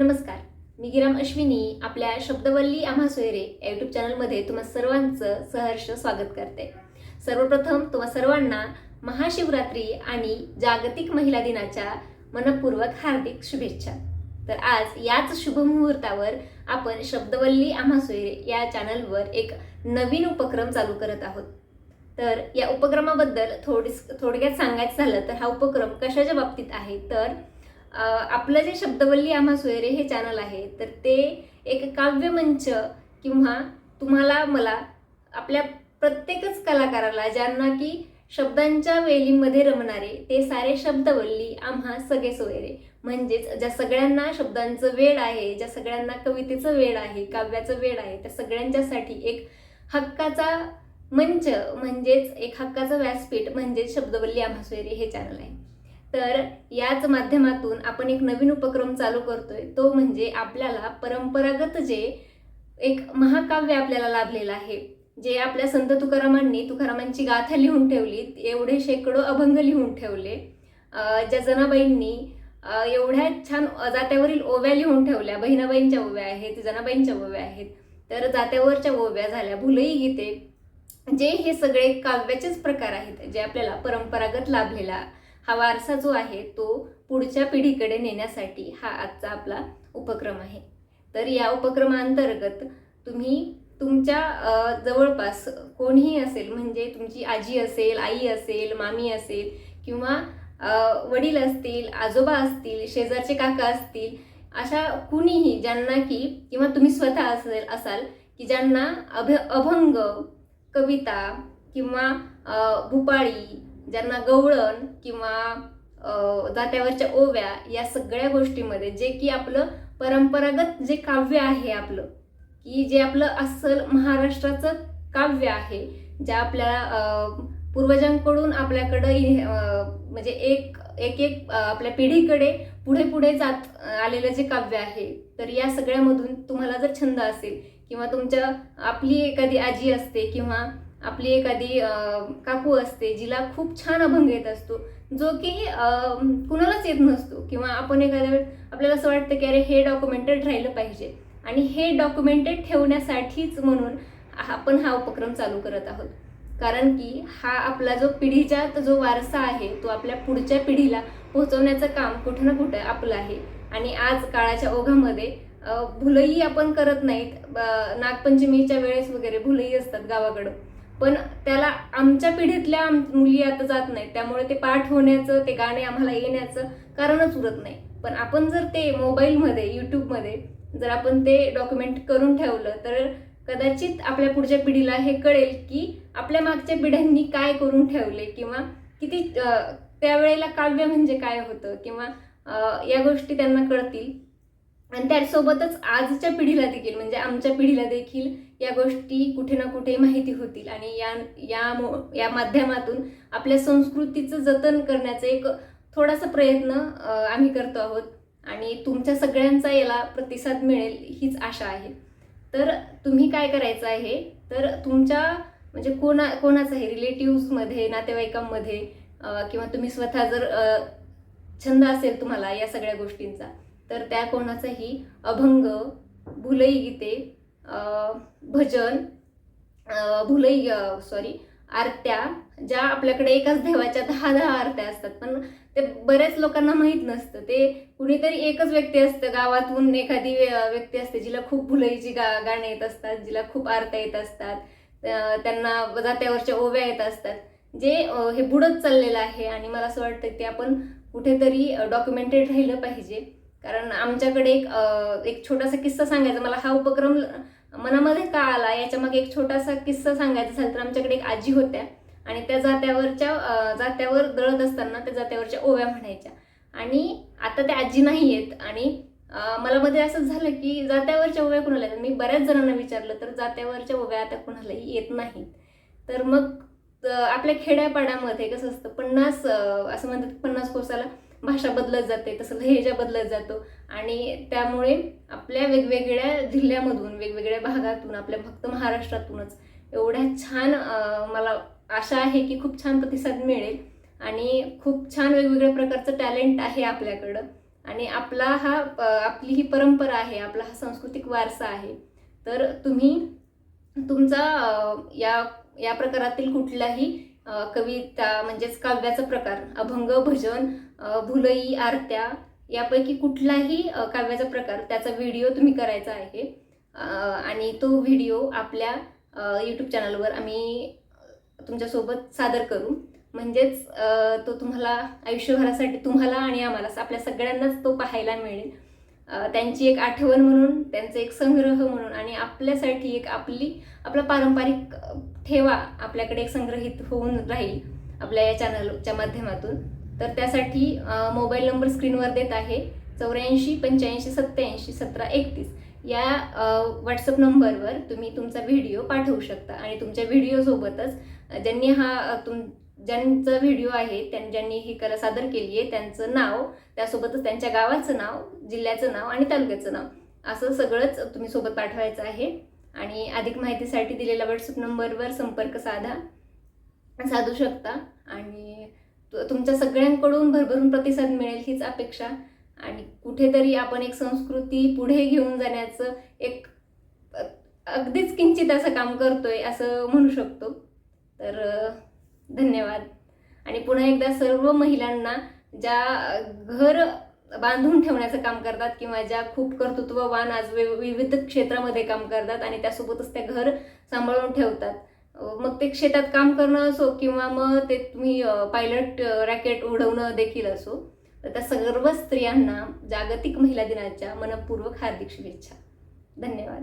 नमस्कार. मी गिराम अश्विनी आपल्या शब्दवल्ली आम्हा सोयरे या यूट्यूब चॅनलमध्ये तुम्हा सर्वांचं सहर्ष स्वागत करते. सर्वप्रथम तुम्हा सर्वांना महाशिवरात्री आणि जागतिक महिला दिनाच्या मनपूर्वक हार्दिक शुभेच्छा. तर आज याच शुभ मुहूर्तावर आपण शब्दवल्ली आम्हा सोयरे या चॅनलवर एक नवीन उपक्रम चालू करत आहोत. तर या उपक्रमाबद्दल थोडी थोडक्यात सांगायचं झालं तर हा उपक्रम कशाच्या बाबतीत आहे? तर आपलं जे शब्दवल्ली आम्हा सोयरे हे चॅनल आहे तर ते एक काव्यमंच किंवा तुम्हाला मला आपल्या प्रत्येकच कलाकाराला ज्यांना की शब्दांच्या वेलीमध्ये रमणारे ते सारे शब्दवल्ली आम्हा सगळे सोयरे. म्हणजेच ज्या सगळ्यांना शब्दांचं वेळ आहे ज्या सगळ्यांना कवितेचं वेळ आहे काव्याचं वेळ आहे त्या सगळ्यांच्यासाठी एक हक्काचा मंच म्हणजेच एक हक्काचं व्यासपीठ म्हणजेच शब्दवल्ली आम्हा सोयरे हे चॅनल आहे. तर याच माध्यमातून आपण एक नवीन उपक्रम चालू करतोय. तो म्हणजे आपल्याला परंपरागत जे एक महाकाव्य आपल्याला लाभलेलं आहे. जे आपल्या संत तुकारामांनी तुकारामांची गाथा लिहून ठेवली एवढे शेकडो अभंग लिहून ठेवले. ज्या जनाबाईंनी एवढ्या छान जात्यावरील ओव्या लिहून ठेवल्या. बहिणाबाईंच्या ओव्या आहेत जनाबाईंच्या ओव्या आहेत. तर जात्यावरच्या ओव्या झाल्या. भुलई गीते. जे हे सगळे काव्याचेच प्रकार आहेत जे आपल्याला परंपरागत लाभलेला हा वारसा जो आहे तो पुढच्या पिढीकडे नेण्यासाठी हा आजचा आपला उपक्रम आहे. तर या उपक्रमांतर्गत तुम्ही तुमच्या जवळपास कोणीही असेल म्हणजे तुमची आजी असेल आई असेल मामी असेल किंवा वडील असतील आजोबा असतील शेजारचे काका असतील अशा कुणीही ज्यांना की किंवा तुम्ही स्वतः असेल असाल की ज्यांना अभ अभंग कविता किंवा भूपाळी भुपाळी ज्यांना गवळण किंवा जात्यावरच्या ओव्या या सगळ्या गोष्टीमध्ये जे की आपलं परंपरागत जे काव्य आहे आपलं की जे आपलं अस्सल महाराष्ट्राचं काव्य आहे ज्या आपल्या पूर्वजांकडून आपल्याकडं म्हणजे एक एक एक आपल्या पिढीकडे पुढे पुढे जात आलेलं जे काव्य आहे तर या सगळ्यामधून तुम्हाला जर छंद असेल किंवा तुमच्या आपली एखादी आजी असते किंवा आपली एखादी काकू असते जिला खूप छान अभंग येत असतो जो की कुणालाच येत नसतो किंवा आपण एखाद्या वेळ आपल्याला असं वाटतं की अरे हे डॉक्युमेंटेड राहिलं पाहिजे. आणि हे डॉक्युमेंटेड ठेवण्यासाठीच म्हणून आपण हा उपक्रम चालू करत आहोत. कारण की हा आपला जो पिढीच्या जो वारसा आहे तो आपल्या पुढच्या पिढीला पोहोचवण्याचं काम कुठं ना कुठं आपलं आहे. आणि आज काळाच्या ओघामध्ये भुलई आपण करत नाहीत. ब- नागपंचमीच्या वेळेस वगैरे भुलई असतात गावाकडं. पण त्याला आमच्या पिढीतल्या आम- मुली आता जात नाहीत. त्यामुळे ते पाठ होण्याचं ते गाणे आम्हाला येण्याचं कारणच उरत नाही. पण आपण जर ते मोबाईलमध्ये यूट्यूबमध्ये जर आपण ते डॉक्युमेंट करून ठेवलं तर कदाचित आपल्या पुढच्या पिढीला हे कळेल की आपल्या मागच्या पिढ्यांनी काय करून ठेवले किंवा किती त्यावेळेला काव्य म्हणजे काय होतं किंवा या गोष्टी त्यांना कळतील. आणि त्यासोबतच आजच्या पिढीला देखील म्हणजे आमच्या पिढीला देखील या गोष्टी कुठे ना कुठे माहिती होतील. आणि या या मो- या माध्यमातून आपल्या संस्कृतीचं जतन करण्याचा एक थोडासा प्रयत्न आम्ही करतो आहोत. आणि तुमच्या सगळ्यांचा याला प्रतिसाद मिळेल हीच आशा आहे. तर तुम्ही काय करायचं आहे? तर तुमच्या म्हणजे कोणा कोणाचाही रिलेटिव्समध्ये नातेवाईकांमध्ये किंवा तुम्ही स्वतः जर छंद असेल तुम्हाला या सगळ्या गोष्टींचा तर त्या कोणाचाही अभंग भुलई गीते भजन भुलई सॉरी आरत्या ज्या आपल्याकडे एकाच देवाच्या दहा दहा आरत्या असतात पण ते बऱ्याच लोकांना माहीत नसतं. ते कुणीतरी एकच व्यक्ती असतं गावातून एखादी व्य- व्यक्ती असते जिला खूप भुलईची गा गाणे येत असतात जिला खूप आरत्या येत असतात त्यांना जात्यावरच्या ओव्या येत असतात. जे हे बुडत चाललेलं आहे आणि मला असं वाटतं ते आपण कुठेतरी डॉक्युमेंटेड राहिलं पाहिजे. कारण आमच्याकडे एक एक छोटासा किस्सा सांगायचा. मला हा उपक्रम मनामध्ये का आला? याच्यामागे एक छोटासा किस्सा सांगायचा झाला तर आमच्याकडे एक आजी होत्या आणि त्या जात्यावरच्या जात्यावर दळत असताना त्या जात्यावरच्या ओव्या म्हणायच्या. आणि आता त्या आजी नाही येत आणि मला मध्ये असं झालं की जात्यावरच्या ओव्या कुणाला येतात? मी बऱ्याच जणांना विचारलं तर जात्यावरच्या ओव्या आता कुणालाही येत नाहीत. तर मग आपल्या खेड्यापाड्यामध्ये कसं असतं? पन्नास असं म्हणतात पन्नास कोसाला भाषा बदलत जाते तसं लहेजा बदलत जातो. आणि त्यामुळे आपल्या वेगवेगळ्या जिल्ह्यामधून वेगवेगळ्या भागातून आपल्या फक्त महाराष्ट्रातूनच एवढ्या छान मला आशा आहे की खूप छान प्रतिसाद मिळेल. आणि खूप छान वेगवेगळ्या प्रकारचं टॅलेंट आहे आपल्याकडं. आणि आपला हा आपली ही परंपरा आहे आपला हा सांस्कृतिक वारसा आहे. तर तुम्ही तुमचा या या प्रकारातील कुठलाही कविता म्हणजेच काव्याचा प्रकार अभंग भजन भुलई आरत्या यापैकी कुठलाही काव्याचा प्रकार त्याचा व्हिडिओ तुम्ही करायचा आहे. आणि तो व्हिडिओ आपल्या यूट्यूब चॅनलवर आम्ही तुमच्यासोबत सादर करू. म्हणजेच तो तुम्हाला आयुष्यभरासाठी तुम्हाला आणि आम्हाला आपल्या सगळ्यांनाच तो पाहायला मिळेल. त्यांची एक आठवण म्हणून त्यांचा एक संग्रह म्हणून आणि आपल्यासाठी एक आपली आपला पारंपरिक ठेवा आपल्याकडे एक संग्रहित होऊन राहील आपल्या या चॅनलच्या माध्यमातून. तर त्यासाठी मोबाईल नंबर स्क्रीनवर देत आहे चौऱ्याऐंशी पंच्याऐंशी सत्त्याऐंशी सतरा एकतीस. या व्हॉट्सअप नंबरवर तुम्ही तुमचा व्हिडिओ पाठवू शकता आणि तुमच्या व्हिडिओसोबतच ज्यांनी हा तुम ज्यांचा व्हिडिओ आहे त्यां ज्यांनी ही कला सादर केली आहे त्यांचं नाव त्यासोबतच त्यांच्या गावाचं नाव जिल्ह्याचं नाव आणि तालुक्याचं नाव असं सगळंच तुम्ही सोबत पाठवायचं आहे. आणि अधिक माहितीसाठी दिलेल्या व्हॉट्सअप नंबरवर संपर्क साधा साधू शकता. आणि तु- तुमच्या सगळ्यांकडून भरभरून प्रतिसाद मिळेल हीच अपेक्षा. आणि कुठेतरी आपण एक संस्कृती पुढे घेऊन जाण्याचं एक अगदीच किंचित असं काम करतोय असं म्हणू शकतो. तर धन्यवाद. आणि पुन्हा एकदा सर्व महिलांना ज्या घर बांधून ठेवण्याचं काम करतात किंवा ज्या खूप कर्तृत्ववान आज विविध क्षेत्रामध्ये काम करतात आणि त्यासोबतच त्या घर सांभाळून ठेवतात. मग ते शेतात काम करणं असो किंवा मग ते तुम्ही पायलट रॅकेट उडवणं देखील असो तर त्या सर्व स्त्रियांना जागतिक महिला दिनाच्या मनपूर्वक हार्दिक शुभेच्छा. धन्यवाद.